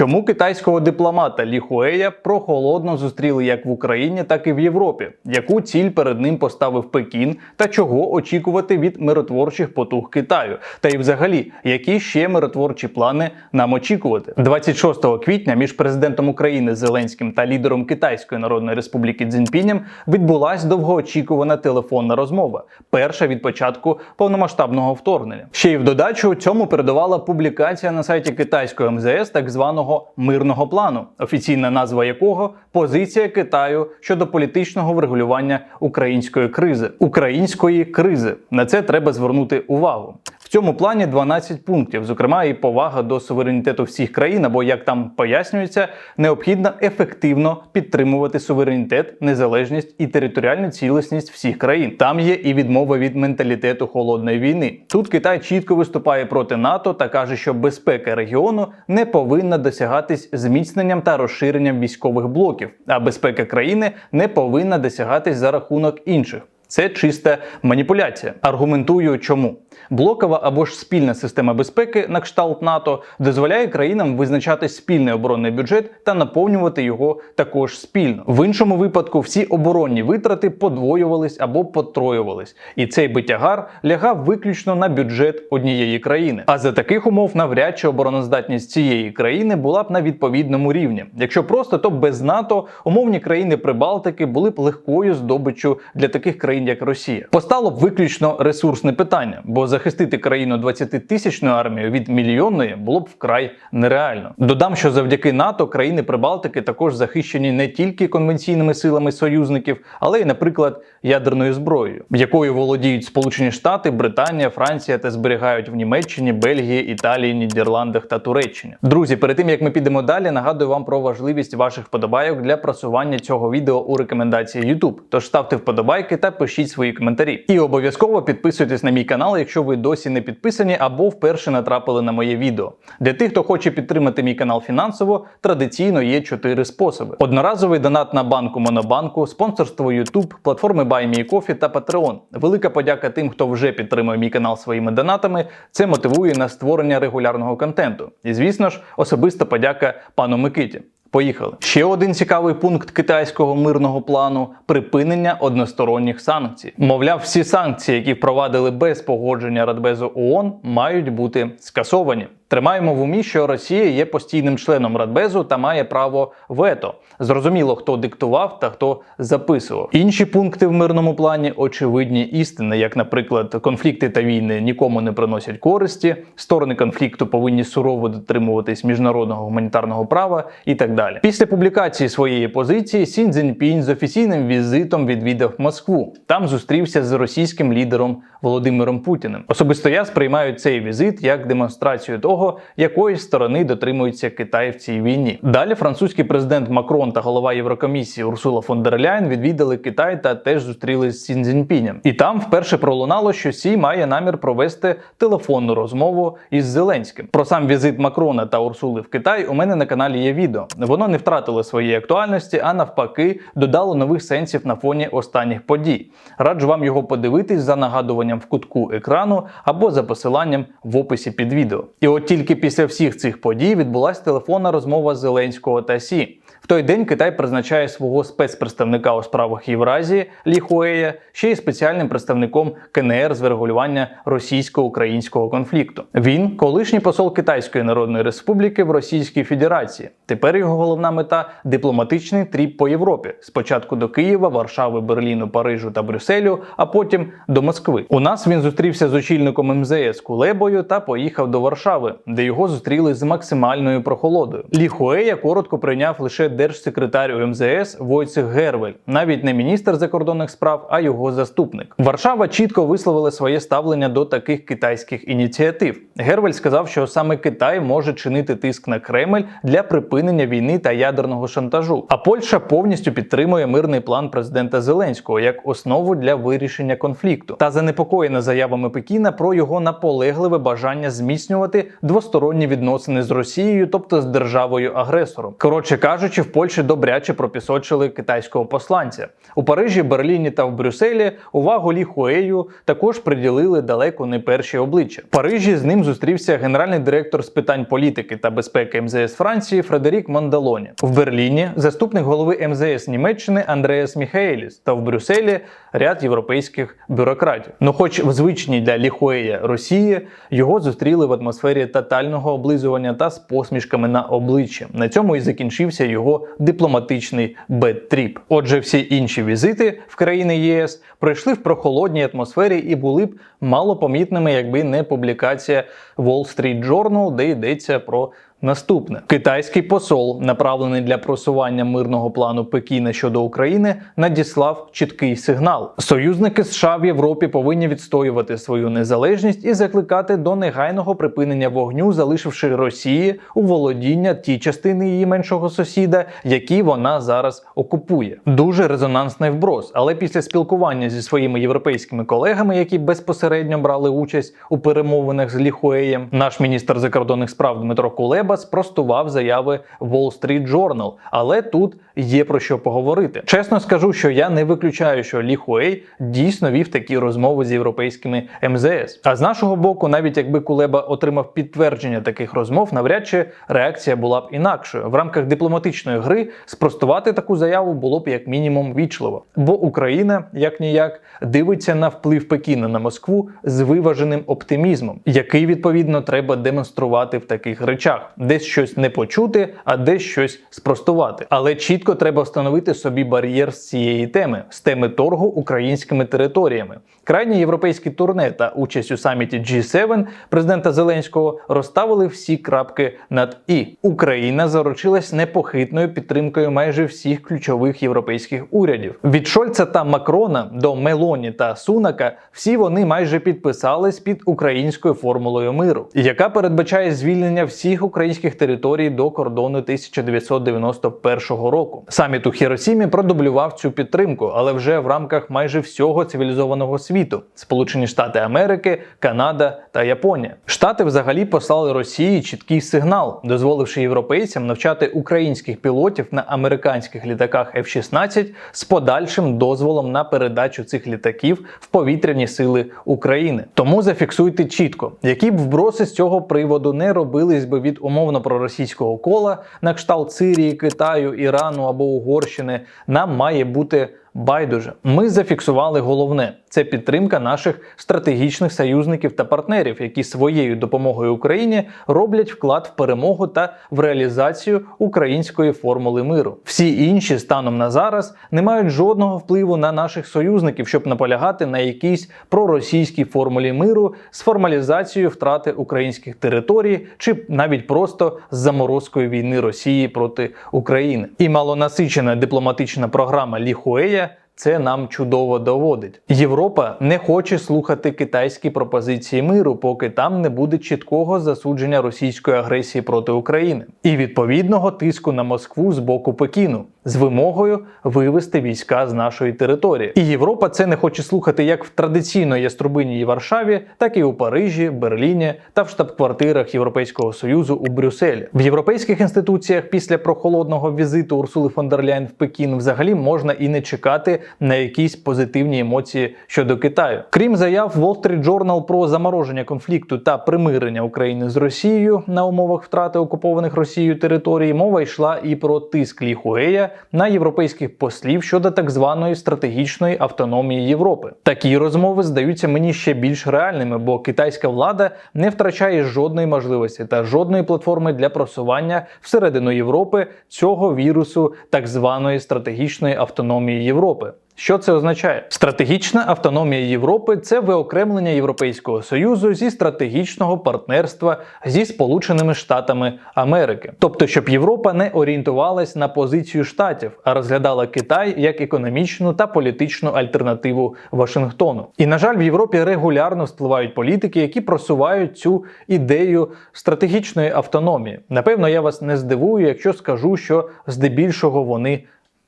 Чому китайського дипломата Лі Хуея прохолодно зустріли як в Україні, так і в Європі? Яку ціль перед ним поставив Пекін та чого очікувати від миротворчих потуг Китаю? Та й взагалі, які ще миротворчі плани нам очікувати? 26 квітня між президентом України Зеленським та лідером Китайської Народної Республіки Цзіньпінем відбулась довгоочікувана телефонна розмова. Перша від початку повномасштабного вторгнення. Ще й в додачу цьому передавала публікація на сайті китайської МЗС так званого мирного плану, офіційна назва якого позиція Китаю щодо політичного врегулювання української кризи. Української кризи на це треба звернути увагу. Цьому плані 12 пунктів, зокрема, і повага до суверенітету всіх країн, або як там пояснюється, необхідно ефективно підтримувати суверенітет, незалежність і територіальну цілісність всіх країн. Там є і відмова від менталітету холодної війни. Тут Китай чітко виступає проти НАТО та каже, що безпека регіону не повинна досягатись зміцненням та розширенням військових блоків, а безпека країни не повинна досягатись за рахунок інших. Це чиста маніпуляція. Аргументую, чому блокова або ж спільна система безпеки на кшталт НАТО дозволяє країнам визначати спільний оборонний бюджет та наповнювати його також спільно. В іншому випадку всі оборонні витрати подвоювались або потроювались, і цей би тягар лягав виключно на бюджет однієї країни. А за таких умов навряд чи обороноздатність цієї країни була б на відповідному рівні. Якщо просто, то без НАТО умовні країни Прибалтики були б легкою здобиччю для таких країн, як Росія. Постало виключно ресурсне питання, бо захистити країну 20-тисячною армією від мільйонної було б вкрай нереально. Додам, що завдяки НАТО країни Прибалтики також захищені не тільки конвенційними силами союзників, але й, наприклад, ядерною зброєю, якою володіють Сполучені Штати, Британія, Франція та зберігають в Німеччині, Бельгії, Італії, Нідерландах та Туреччині. Друзі, перед тим як ми підемо далі, нагадую вам про важливість ваших вподобайок для просування цього відео у рекомендації YouTube. Тож ставте вподобайки та пишіть свої коментарі. І обов'язково підписуйтесь на мій канал, якщо ви досі не підписані або вперше натрапили на моє відео. Для тих, хто хоче підтримати мій канал фінансово, традиційно є чотири способи: одноразовий донат на банку Монобанку, спонсорство YouTube, платформи BuyMeCoffee та Patreon. Велика подяка тим, хто вже підтримує мій канал своїми донатами. Це мотивує на створення регулярного контенту. І звісно ж, особиста подяка пану Микиті. Поїхали. Ще один цікавий пункт китайського мирного плану припинення односторонніх санкцій. Мовляв, всі санкції, які впровадили без погодження Радбезу ООН, мають бути скасовані. Тримаємо в умі, що Росія є постійним членом Радбезу та має право вето. Зрозуміло, хто диктував та хто записував. Інші пункти в мирному плані очевидні істини, як, наприклад, конфлікти та війни нікому не приносять користі, сторони конфлікту повинні сурово дотримуватись міжнародного гуманітарного права і так далі. Після публікації своєї позиції Сін Цзіньпінь з офіційним візитом відвідав Москву. Там зустрівся з російським лідером Володимиром Путіним. Особисто я сприймаю цей візит як демонстрацію того, якої сторони дотримується Китай в цій війні. Далі французький президент Макрон та голова Єврокомісії Урсула фон дер Ляйн відвідали Китай та теж зустрілись з Цзіньпінем. І там вперше пролунало, що Сі має намір провести телефонну розмову із Зеленським. Про сам візит Макрона та Урсули в Китай у мене на каналі є відео. Воно не втратило своєї актуальності, а навпаки, додало нових сенсів на фоні останніх подій. Раджу вам його подивитись за нагадуванням в кутку екрану або за посиланням в описі під відео. І от тільки після всіх цих подій відбулася телефонна розмова Зеленського та Сі. В той день Китай призначає свого спецпредставника у справах Євразії Лі Хуея ще й спеціальним представником КНР з врегулювання російсько-українського конфлікту. Він колишній посол Китайської Народної Республіки в Російській Федерації. Тепер його головна мета дипломатичний тріп по Європі. Спочатку до Києва, Варшави, Берліну, Парижу та Брюсселю, а потім до Москви. У нас він зустрівся з очільником МЗС Кулебою та поїхав до Варшави, де його зустріли з максимальною прохолодою. Лі Хуея коротко прийняв лише держсекретар МЗС Войцех Гервель, навіть не міністр закордонних справ, а його заступник. Варшава чітко висловила своє ставлення до таких китайських ініціатив. Гервель сказав, що саме Китай може чинити тиск на Кремль для припинення війни та ядерного шантажу. А Польща повністю підтримує мирний план президента Зеленського як основу для вирішення конфлікту та занепокоєна заявами Пекіна про його наполегливе бажання зміцнювати двосторонні відносини з Росією, тобто з державою агресором. Коротше кажучи. в Польщі добряче пропісочили китайського посланця. У Парижі, Берліні та в Брюсселі увагу Лі Хуею також приділили далеко не перші обличчя. В Парижі з ним зустрівся генеральний директор з питань політики та безпеки МЗС Франції Фредерік Мондалоні. В Берліні заступник голови МЗС Німеччини Андреас Міхаеліс та в Брюсселі ряд європейських бюрократів. Ну, хоч в звичній для Лі Хуея Росії його зустріли в атмосфері тотального облизування та з посмішками на обличчі. На цьому і закінчився його дипломатичний бедтріп. Отже, всі інші візити в країни ЄС пройшли в прохолодній атмосфері і були б малопомітними, якби не публікація Wall Street Journal, де йдеться про. Наступне китайський посол, направлений для просування мирного плану Пекіна щодо України, надіслав чіткий сигнал. Союзники США в Європі повинні відстоювати свою незалежність і закликати до негайного припинення вогню, залишивши Росії у володіння ті частини її меншого сусіда, які вона зараз окупує. Дуже резонансний вброс. Але після спілкування зі своїми європейськими колегами, які безпосередньо брали участь у перемовинах з Ліхуеєм, наш міністр закордонних справ Дмитро Кулеба спростував заяви Wall Street Journal. Але тут є про що поговорити. Чесно скажу, що я не виключаю, що Лі Хуей дійсно вів такі розмови з європейськими МЗС. А з нашого боку, навіть якби Кулеба отримав підтвердження таких розмов, навряд чи реакція була б інакшою. В рамках дипломатичної гри спростувати таку заяву було б як мінімум вічливо. Бо Україна, як ніяк, дивиться на вплив Пекіна на Москву з виваженим оптимізмом, який відповідно треба демонструвати в таких речах, десь щось не почути, а десь щось спростувати. Але чітко треба встановити собі бар'єр з цієї теми з теми торгу українськими територіями. Крайнє європейське турне та участь у саміті G7 президента Зеленського розставили всі крапки над і. Україна заручилась непохитною підтримкою майже всіх ключових європейських урядів. Від Шольца та Макрона до Мелоні та Сунака всі вони майже підписались під українською формулою миру, яка передбачає звільнення всіх українських територій до кордону 1991 року. Саміт у Хіросімі продублював цю підтримку, але вже в рамках майже всього цивілізованого світу: Сполучені Штати Америки, Канада та Японія. Штати взагалі послали Росії чіткий сигнал, дозволивши європейцям навчати українських пілотів на американських літаках F-16 з подальшим дозволом на передачу цих літаків в повітряні сили України. Тому зафіксуйте чітко, які б вброси з цього приводу не робились би від умовно проросійського кола на кшталт Сирії, Китаю, Ірану або Угорщини, нам має бути. Байдуже, ми зафіксували головне це підтримка наших стратегічних союзників та партнерів, які своєю допомогою Україні роблять вклад в перемогу та в реалізацію української формули миру. Всі інші станом на зараз не мають жодного впливу на наших союзників, щоб наполягати на якійсь проросійській формулі миру з формалізацією втрати українських територій, чи навіть просто з заморозкою війни Росії проти України. І малонасичена дипломатична програма Лі Хуея це нам чудово доводить. Європа не хоче слухати китайські пропозиції миру, поки там не буде чіткого засудження російської агресії проти України і відповідного тиску на Москву з боку Пекіну з вимогою вивести війська з нашої території. І Європа це не хоче слухати як в традиційно Яструбині Варшаві, так і у Парижі, Берліні та в штаб-квартирах Європейського союзу у Брюсселі. В європейських інституціях після прохолодного візиту Урсули фон дер Ляйн в Пекін взагалі можна і не чекати на якісь позитивні емоції щодо Китаю. Крім заяв Wall Street Journal про замороження конфлікту та примирення України з Росією на умовах втрати окупованих Росією територій, мова йшла і про тиск Лі Хуея на європейських послів щодо так званої стратегічної автономії Європи. Такі розмови здаються мені ще більш реальними, бо китайська влада не втрачає жодної можливості та жодної платформи для просування всередину Європи цього вірусу так званої стратегічної автономії Європи. Що це означає? Стратегічна автономія Європи це виокремлення Європейського союзу зі стратегічного партнерства зі Сполученими Штатами Америки, тобто, щоб Європа не орієнтувалась на позицію штатів, а розглядала Китай як економічну та політичну альтернативу Вашингтону. І на жаль, в Європі регулярно впливають політики, які просувають цю ідею стратегічної автономії. Напевно, я вас не здивую, якщо скажу, що здебільшого вони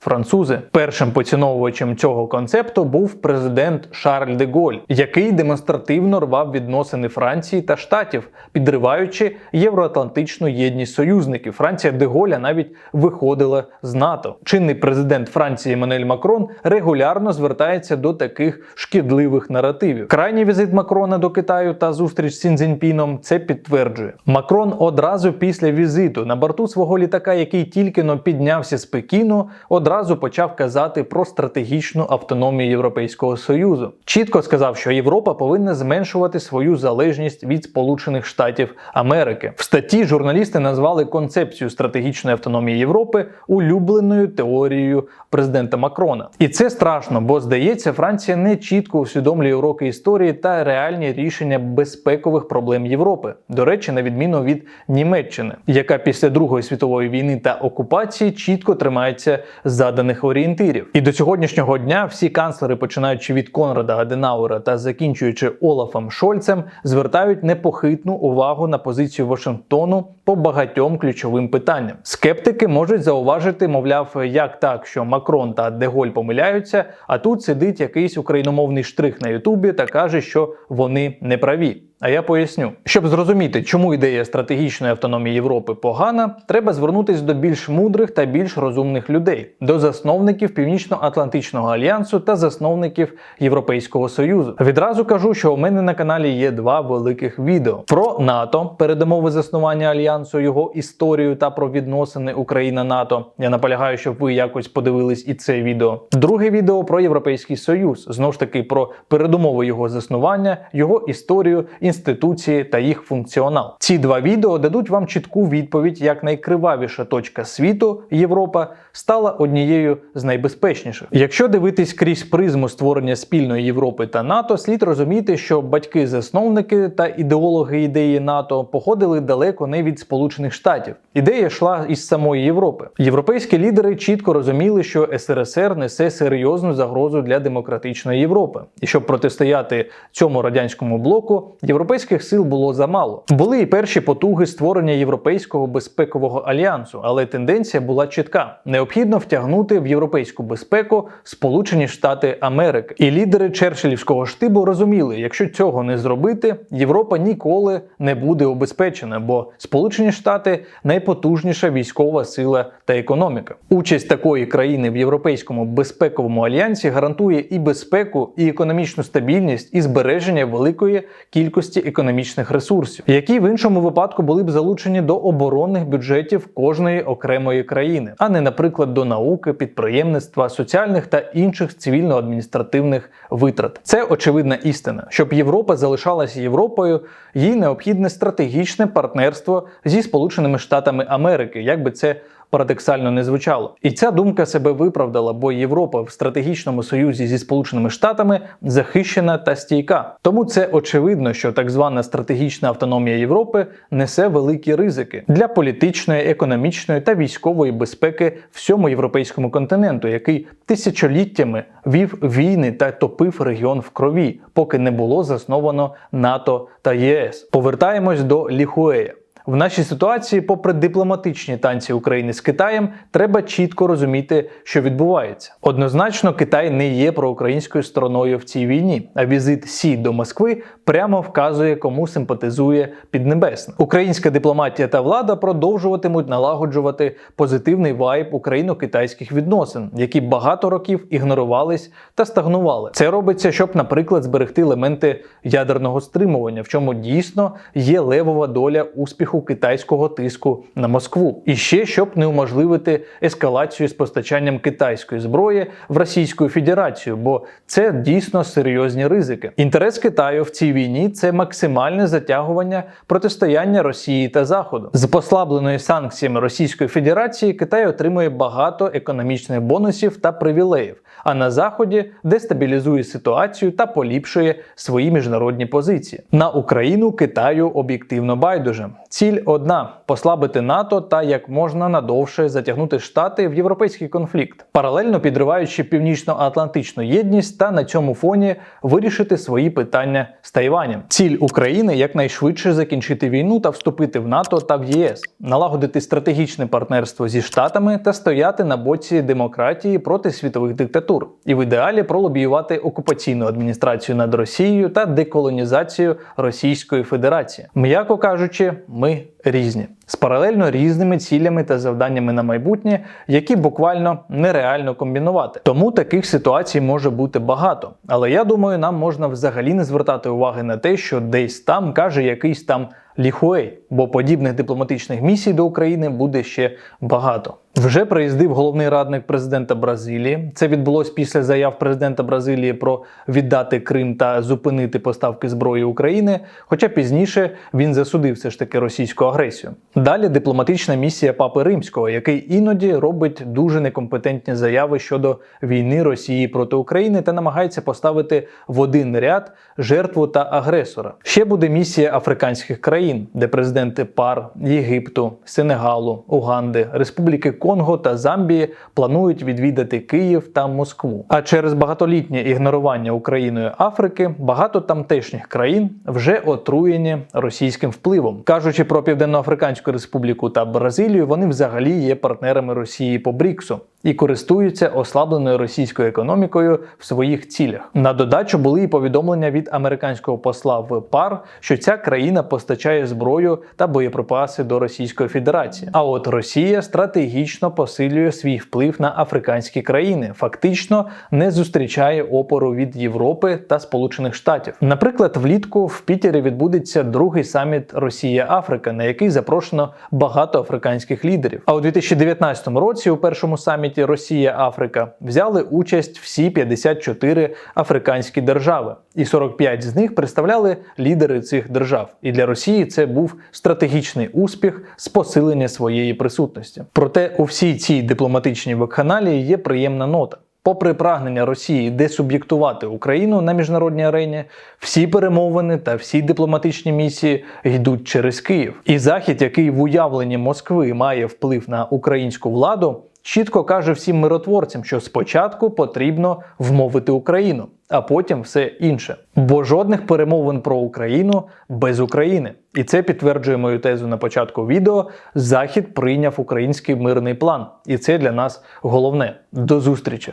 Французи першим поціновувачем цього концепту був президент Шарль де Голь, який демонстративно рвав відносини Франції та Штатів, підриваючи євроатлантичну єдність союзників. Франція де Голля навіть виходила з НАТО. Чинний президент Франції Еммануель Макрон регулярно звертається до таких шкідливих наративів. Крайній візит Макрона до Китаю та зустріч з Цзіньпіном це підтверджує. Макрон одразу після візиту на борту свого літака, який тільки но піднявся з Пекіну, одразу почав казати про стратегічну автономію Європейського союзу. Чітко сказав, що Європа повинна зменшувати свою залежність від Сполучених Штатів Америки. В статті журналісти назвали концепцію стратегічної автономії Європи улюбленою теорією президента Макрона. І це страшно, бо здається, Франція не чітко усвідомлює уроки історії та реальні рішення безпекових проблем Європи. До речі, на відміну від Німеччини, яка після Другої світової війни та окупації чітко тримається заданих орієнтирів. І до сьогоднішнього дня всі канцлери, починаючи від Конрада Аденауера та закінчуючи Олафом Шольцем, звертають непохитну увагу на позицію Вашингтону по багатьом ключовим питанням. Скептики можуть зауважити, мовляв, як так, що Макрон та Деголь помиляються, а тут сидить якийсь україномовний штрих на Ютубі та каже, що вони не праві. А я поясню, щоб зрозуміти, чому ідея стратегічної автономії Європи погана, треба звернутися до більш мудрих та більш розумних людей, до засновників Північно-Атлантичного альянсу та засновників Європейського союзу. Відразу кажу, що у мене на каналі є два великих відео про НАТО, передумови заснування альянсу, його історію та про відносини Україна-НАТО. Я наполягаю, щоб ви якось подивились і це відео. Друге відео про Європейський Союз, знову ж таки про передумови його заснування, його історію інституції та їх функціонал. Ці два відео дадуть вам чітку відповідь, як найкривавіша точка світу Європа стала однією з найбезпечніших. Якщо дивитись крізь призму створення спільної Європи та НАТО, слід розуміти, що батьки-засновники та ідеологи ідеї НАТО походили далеко не від Сполучених Штатів. Ідея йшла із самої Європи. Європейські лідери чітко розуміли, що СРСР несе серйозну загрозу для демократичної Європи, і щоб протистояти цьому радянському блоку, європейських сил було замало. Були і перші потуги створення європейського безпекового альянсу, але тенденція була чітка: необхідно втягнути в європейську безпеку Сполучені Штати Америки. І лідери Черчиллівського штибу розуміли, якщо цього не зробити, Європа ніколи не буде обезпечена, бо Сполучені Штати найпотужніша військова сила та економіка. Участь такої країни в європейському безпековому альянсі гарантує і безпеку, і економічну стабільність, і збереження великої кількості економічних ресурсів, які в іншому випадку були б залучені до оборонних бюджетів кожної окремої країни, а не, наприклад, до науки, підприємництва, соціальних та інших цивільно-адміністративних витрат. Це очевидна істина. Щоб Європа залишалася Європою, їй необхідне стратегічне партнерство зі Сполученими Штатами Америки, як би це парадоксально не звучало. І ця думка себе виправдала, бо Європа в стратегічному союзі зі Сполученими Штатами захищена та стійка. Тому це очевидно, що так звана стратегічна автономія Європи несе великі ризики для політичної, економічної та військової безпеки всьому європейському континенту, який тисячоліттями вів війни та топив регіон в крові, поки не було засновано НАТО та ЄС. Повертаємось до Ліхуея. В нашій ситуації, попри дипломатичні танці України з Китаєм, треба чітко розуміти, що відбувається. Однозначно, Китай не є проукраїнською стороною в цій війні, а візит Сі до Москви прямо вказує, кому симпатизує Піднебесна. Українська дипломатія та влада продовжуватимуть налагоджувати позитивний вайб україно-китайських відносин, які багато років ігнорувались та стагнували. Це робиться, щоб, наприклад, зберегти елементи ядерного стримування, в чому дійсно є левова доля успіху китайського тиску на Москву, і ще щоб не уможливити ескалацію з постачанням китайської зброї в Російську Федерацію, бо це дійсно серйозні ризики. Інтерес Китаю в цій війні це максимальне затягування протистояння Росії та Заходу. З послабленою санкціями Російської Федерації Китай отримує багато економічних бонусів та привілеїв, а на заході дестабілізує ситуацію та поліпшує свої міжнародні позиції. На Україну Китаю об'єктивно байдуже. Ці Ціль одна послабити НАТО та як можна надовше затягнути штати в європейський конфлікт, паралельно підриваючи північно-атлантичну єдність та на цьому фоні вирішити свої питання з Тайванем. Ціль України якнайшвидше закінчити війну та вступити в НАТО та в ЄС, налагодити стратегічне партнерство зі штатами та стояти на боці демократії проти світових диктатур, і в ідеалі пролобіювати окупаційну адміністрацію над Росією та деколонізацію Російської Федерації. М'яко кажучи, ми різні з паралельно різними цілями та завданнями на майбутнє, які буквально нереально комбінувати. Тому таких ситуацій може бути багато. Але я думаю, нам можна взагалі не звертати уваги на те, що десь там каже якийсь там ліхуей, бо подібних дипломатичних місій до України буде ще багато. Вже приїздив головний радник президента Бразилії. Це відбулось після заяв президента Бразилії про віддати Крим та зупинити поставки зброї України. Хоча пізніше він засудив все ж таки російську агресію. Далі дипломатична місія Папи Римського, який іноді робить дуже некомпетентні заяви щодо війни Росії проти України та намагається поставити в один ряд жертву та агресора. Ще буде місія африканських країн, де президенти ПАР, Єгипту, Сенегалу, Уганди, Республіки Конго та Замбії планують відвідати Київ та Москву. А через багатолітнє ігнорування Україною Африки багато тамтешніх країн вже отруєні російським впливом. Кажучи про Південноафриканську Республіку та Бразилію, вони взагалі є партнерами Росії по Бріксу. І користуються ослабленою російською економікою в своїх цілях. На додачу були і повідомлення від американського посла в ПАР, що ця країна постачає зброю та боєприпаси до Російської Федерації. А от Росія стратегічно посилює свій вплив на африканські країни, фактично не зустрічає опору від Європи та Сполучених Штатів. Наприклад, влітку в Пітері відбудеться другий саміт Росія-Африка, на який запрошено багато африканських лідерів. А у 2019 році у першому саміті Росія-Африка взяли участь всі 54 африканські держави, і 45 з них представляли лідери цих держав. І для Росії це був стратегічний успіх з посилення своєї присутності. Проте у всій цій дипломатичній вакханалії є приємна нота. Попри прагнення Росії десуб'єктувати Україну на міжнародній арені, всі перемовини та всі дипломатичні місії йдуть через Київ. І Захід, який в уявленні Москви має вплив на українську владу, чітко каже всім миротворцям, що спочатку потрібно вмовити Україну, а потім все інше. Бо жодних перемовин про Україну без України. І це підтверджує мою тезу на початку відео. Захід прийняв український мирний план, і це для нас головне. До зустрічі!